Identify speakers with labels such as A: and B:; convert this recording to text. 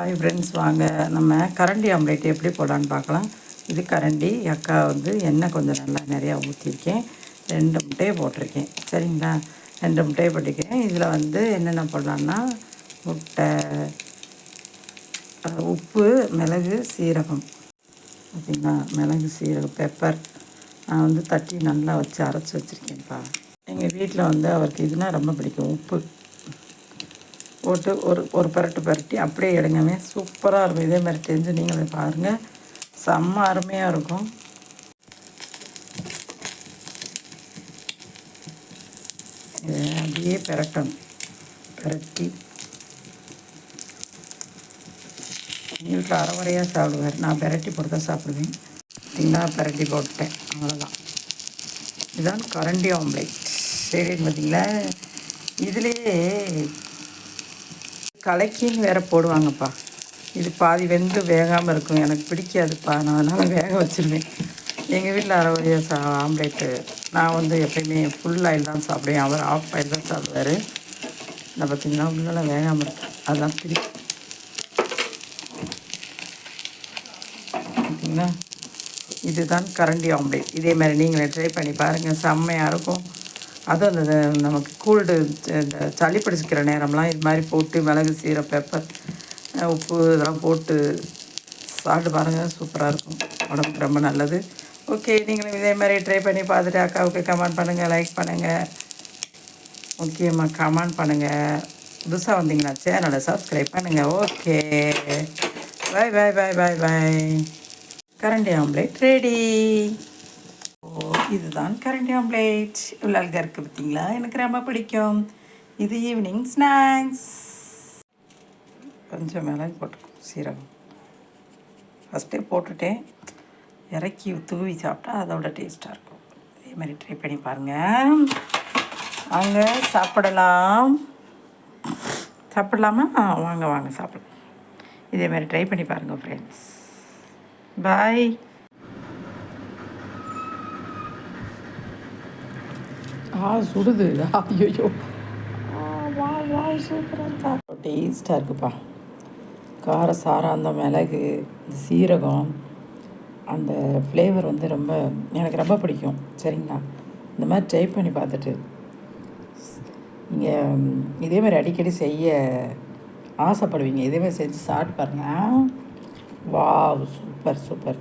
A: Hi friends வாங்க. நம்ம கரண்டி ஆம்லேட் எப்படி போடலான்னு பார்க்கலாம். இது கரண்டி. அக்கா வந்து எண்ணெய் கொஞ்சம் நல்லா நிறையா ஊற்றிருக்கேன் ரெண்டு முட்டையை போட்டிருக்கேன். சரிங்களா? ரெண்டு முட்டையை போட்டிருக்கேன் இதில் வந்து என்னென்ன போடலான்னா முட்டை உப்பு மிளகு சீரகம். ஓகேங்களா மிளகு சீரகம் பெப்பர் நான் வந்து தட்டி நல்லா வச்சு அரைச்சி வச்சுருக்கேன்ப்பா. எங்கள் வீட்டில் வந்து அவருக்கு இதுனா ரொம்ப பிடிக்கும். உப்பு. போட்டு ஒரு ஒரு பரட்டு பரட்டி அப்படியே எடுங்கவே சூப்பராக இருக்கும். இதே மாதிரி தெரிஞ்சு நீங்களே பாருங்கள் செம்ம அருமையாக இருக்கும். இதை அப்படியே பெரட்டணும். பெரட்டி. எங்கள் வீட்டில் அரைவரையாக சாப்பிடுவார். நான் பெரட்டி போட்டு தான் சாப்பிடுவேன். பார்த்தீங்களா பெரட்டி போட்டேன் அவ்வளோதான் இதுதான் கரண்டி ஆம்லேட். சரின்னு பார்த்தீங்களா இதுலேயே கலக்கின்னு வேற போடுவாங்கப்பா. இது பாதி வெந்து வேகாமல் இருக்கும். எனக்கு பிடிக்காதுப்பா. நான் அதனால் வேக வச்சிருவேன். எங்கள் வீட்டில் அரைவரையாக சா ஆம்லேட்டு. நான் வந்து எப்பயுமே ஃபுல் ஆயில் தான் சாப்பிடுவேன். அவர் ஆஃப் ஆயில் தான் சாப்பிடுவார். நான் பார்த்தீங்கன்னா உள்ளே வேகாமல் இருக்கும் அதெல்லாம் பிடிக்கும். பார்த்தீங்களா இதுதான் கரண்டி ஆம்லேட். இதே மாதிரி நீங்களே ட்ரை பண்ணி பாருங்கள் செம்மையாக இருக்கும். அதுவும் அந்த நமக்கு கூல்டு இந்த சளி பிடிச்சிக்கிற நேரம்லாம் இது மாதிரி போட்டு மிளகு சீரக பெப்பர் உப்பு இதெல்லாம் போட்டு சாப்பிட்டு பாருங்கள் சூப்பராக இருக்கும். உடம்புக்கு ரொம்ப நல்லது. ஓகே நீங்களும் இதே மாதிரி ட்ரை பண்ணி பார்த்துட்டு அக்காவுக்கு கமெண்ட் பண்ணுங்கள் லைக் பண்ணுங்கள் முக்கியமாக கமெண்ட் பண்ணுங்கள் புதுசாக வந்தீங்கன்னா சேனலை சப்ஸ்கிரைப் பண்ணுங்கள் ஓகே பாய் பாய் பாய் பாய் பாய் கரண்டி ஆம்லேட் ரெடி இதுதான் கரண்ட் ஆம்லேட் இவ்வளோ அழகாக இருக்குது பார்த்தீங்களா? எனக்கு ரொம்ப பிடிக்கும். இது ஈவினிங் ஸ்நாக்ஸ் கொஞ்சம் மிளகு போட்டுக்கும் சீரகம். ஃபஸ்ட்டே போட்டுட்டேன். இறக்கி தூவி சாப்பிட்டா அதோட டேஸ்ட்டாக இருக்கும். இதே மாதிரி ட்ரை பண்ணி பாருங்கள் வாங்க சாப்பிடலாம். சாப்பிடலாமா? வாங்க வாங்க சாப்பிடலாம். இதே மாதிரி ட்ரை பண்ணி பாருங்கள் ஃப்ரெண்ட்ஸ் பாய் ஆ சுடுது. ஐயோ வா வா சூப்பராக டேஸ்ட்டாக இருக்குப்பா. கார சாரம் அந்த மிளகு இந்த சீரகம் அந்த ஃப்ளேவர் வந்து ரொம்ப எனக்கு ரொம்ப பிடிக்கும். சரிங்களா? இந்த மாதிரி ட்ரை பண்ணி பார்த்துட்டு. நீங்கள் இதே மாதிரி அடிக்கடி செய்ய ஆசைப்படுவீங்க. இதே மாதிரி செஞ்சு சாப்பிட்டு பாருங்க. வா சூப்பர் சூப்பர்.